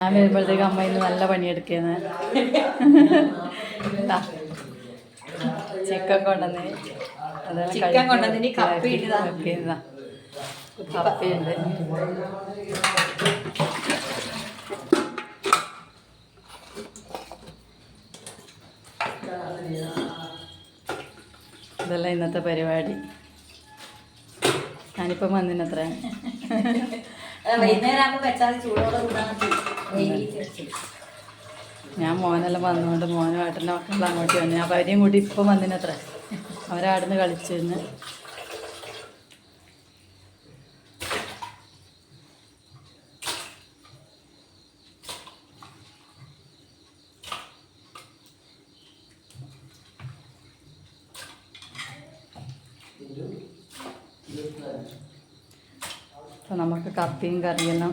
ഞാൻ വരുമ്പോഴത്തേക്ക് അമ്മ ഇന്ന് നല്ല പണിയെടുക്കുന്നത് ചിക്കൻ കൊണ്ടുവന്ന് അതെല്ലാം ചിക്കൻ കൊണ്ടുവന്നിന്. കപ്പയുണ്ട്. ഇതെല്ലാം ഇന്നത്തെ പരിപാടി. ഞാനിപ്പം വന്നിനത്ര. വൈകുന്നേരം ആകുമ്പോൾ വെച്ചാൽ ചൂടോടെ കൂടാൻ ഞാൻ മോനെല്ലാം വന്നുകൊണ്ട് മോനും ആട്ടിന്റെ മക്കളെല്ലാം അങ്ങോട്ട് വന്നു. ഞാൻ അവരെയും കൂടി ഇപ്പം വന്നിനത്ര. അവരാടുന്ന് കളിച്ചിരുന്ന്. അപ്പം നമുക്ക് കപ്പിയും കറിയെല്ലാം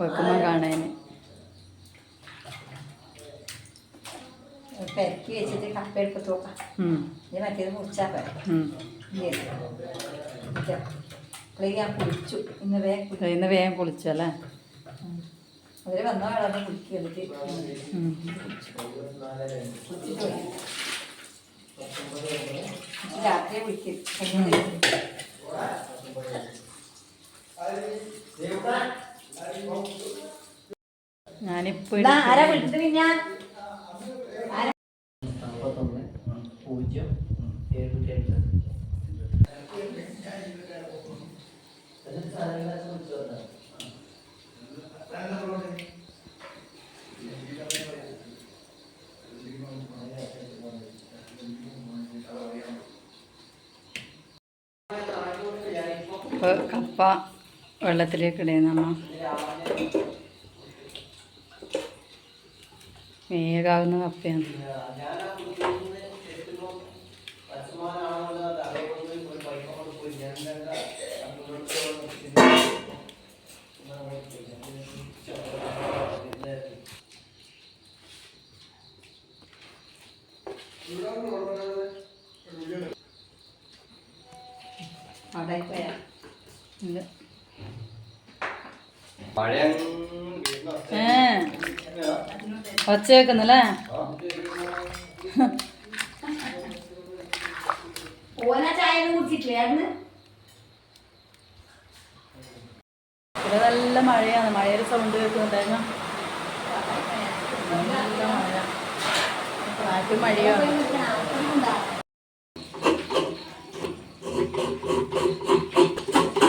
വെക്കുമ്പോൾ കാണാൻ പെരക്കി വെച്ചിട്ട് കപ്പ എടുത്ത് നോക്കാം ഇത് മറ്റേത് മുറിച്ചാൽ പോരെ. ഞാൻ കുളിച്ചു. ഇന്ന് വേഗം ഇന്ന് വേഗം കുളിച്ചല്ലേ അവർ വന്ന വെള്ളം കുളിക്കുന്നത് എന്നിട്ട് ഉം. കുളിച്ചിട്ട് വരും. രാത്രി കുളിക്കും ഞാനിപ്പോ ആരാ വിളിച്ചത് പിന്നെ ഇപ്പോൾ കപ്പ വെള്ളത്തിലേക്ക് ഇടയുന്നമ്മ വേഗാവുന്ന കപ്പയാണ്. അവിടെ ഏ. ഒച്ച വെക്കുന്നല്ലേ ഓന ചായ ഇവിടെ നല്ല മഴയാണ്. മഴയുടെ സൗണ്ട് കേൾക്കുന്നുണ്ടായിരുന്നു? നല്ല മഴ. മഴയാണ്.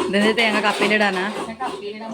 ഇതിന് തേങ്ങ കപ്പയിലിടാനാ കപ്പിയിലിടാൻ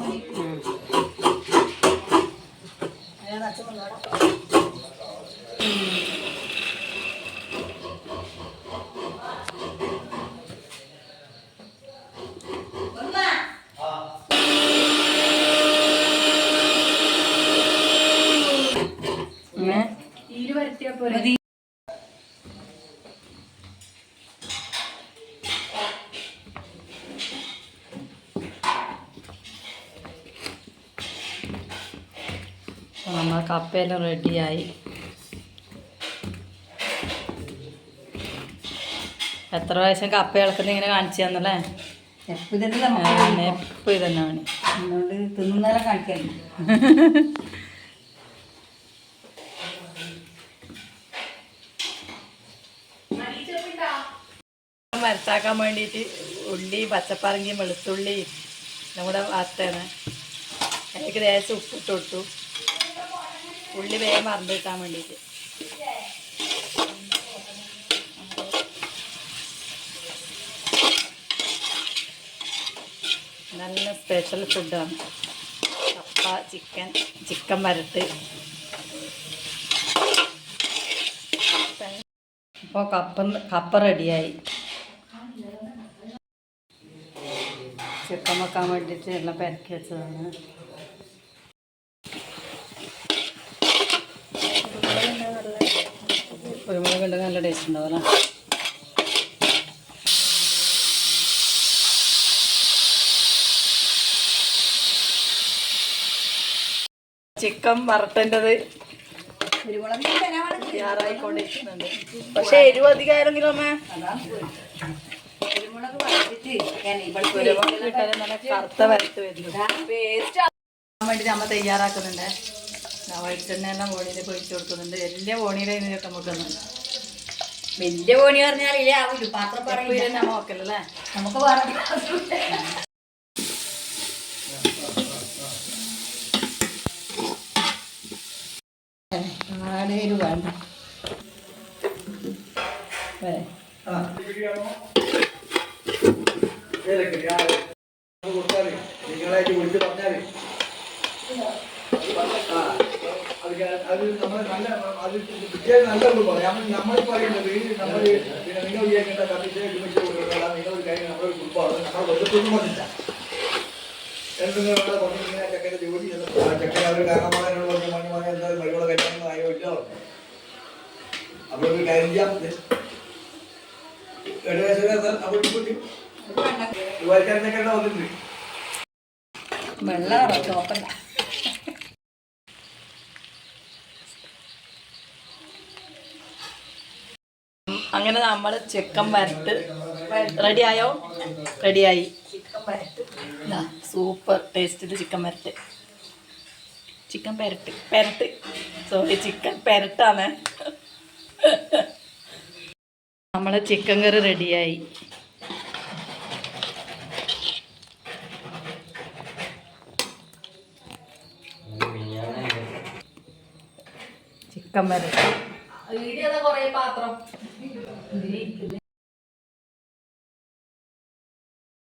കപ്പയെല്ലാം റെഡിയായി. എത്ര പ്രാവശ്യം കപ്പ ഇളക്കുന്ന ഇങ്ങനെ കാണിച്ചു തന്നല്ലേ? എപ്പോൾ തന്നെ നമുക്ക് എപ്പോൾ ഇതന്നെ പണി. അതുകൊണ്ട് വേണ്ടിയിട്ട് ഉള്ളി പച്ചപ്പറങ്കി വെളുത്തുള്ളി നമ്മുടെ വാർത്തയാണ് അതിലേക്ക് ദേശം ഉപ്പിട്ട് കൊടുത്തു. ഉള്ളി വേഗം മറന്നു കിട്ടാൻ വേണ്ടിയിട്ട്. നല്ല സ്പെഷ്യൽ ഫുഡാണ് കപ്പ ചിക്കൻ ചിക്കൻ വരട്ട്. ഇപ്പോൾ കപ്പ കപ്പ റെഡിയായി. ചിക്കൻ വെക്കാൻ വേണ്ടിയിട്ട് എല്ലാം പെരക്കി വെച്ചതാണ്. കുരുമുളക് ഉണ്ടെങ്കിൽ നല്ല ടേസ്റ്റ് ഉണ്ടാവും അല്ലേ ചിക്കൻ വറുത്തേണ്ടത് തയ്യാറായിക്കൊണ്ടിരിക്കുന്നുണ്ട് പക്ഷെ എരിവ് അധികമായിരുന്നെങ്കിലും അമ്മ കുരുമുളക് ഇട്ടാലും നല്ല കറുത്ത വരത്ത് വരുന്നു വേസ്റ്റ് വേണ്ടിയിട്ട് അമ്മ തയ്യാറാക്കുന്നുണ്ട് ഞാൻ വെളിച്ചെണ്ണയെല്ലാം ഓണിയിൽ പൊഴിച്ചു കൊടുക്കുന്നുണ്ട്. വലിയ ഓണിയിലായിരുന്നു ഇതൊക്കെ മുട്ടുന്നുണ്ട് വലിയ ഓണി പറഞ്ഞാൽ ഇല്ല? ആവില്ല പാത്രം പറയില്ല. നോക്കല്ലേ നമുക്ക് പറഞ്ഞു ആടേര് വേണ്ട. നിങ്ങളായിട്ട് വിളിച്ച് പറഞ്ഞാൽ ആ, അത് നമ്മൾ നല്ല അത് കിട്ടിയാൽ നല്ല പറയാം. നമ്മൾ പറയുന്നത് നമ്മൾ നിങ്ങൾ വിചാരിക്കേണ്ട കത്തിച്ചേ കമ്മിറ്റി കൊടുക്കണം നിങ്ങൾ കാര്യം നമ്മുടെ കുടുംബമാണ്. നമ്മൾ ഒരു വന്നില്ല എന്തെങ്കിലും പറഞ്ഞിങ്ങനെ ചക്കന്റെ ജോലി ആ ചെക്കൻ അവർ മണി മണി എന്തായാലും മരുമോളെ കല്യാണം ആയോല്ലോ അപ്പോൾ കാര്യം ചെയ്യാം. ഏകദേശം അപ്പോൾ കുട്ടി അങ്ങനെ നമ്മൾ ചിക്കൻ വരട്ട്. റെഡിയായോ? റെഡിയായി. സൂപ്പർ ടേസ്റ്റിൽ ചിക്കൻ വരട്ട്. ചിക്കൻ പെരട്ട്. പെരട്ട്. സോറി ചിക്കൻ പെരട്ടാണ്. നമ്മളെ ചിക്കൻ കറി റെഡിയായി. ചിക്കൻ വരട്ട്. കുറേ പാത്രം.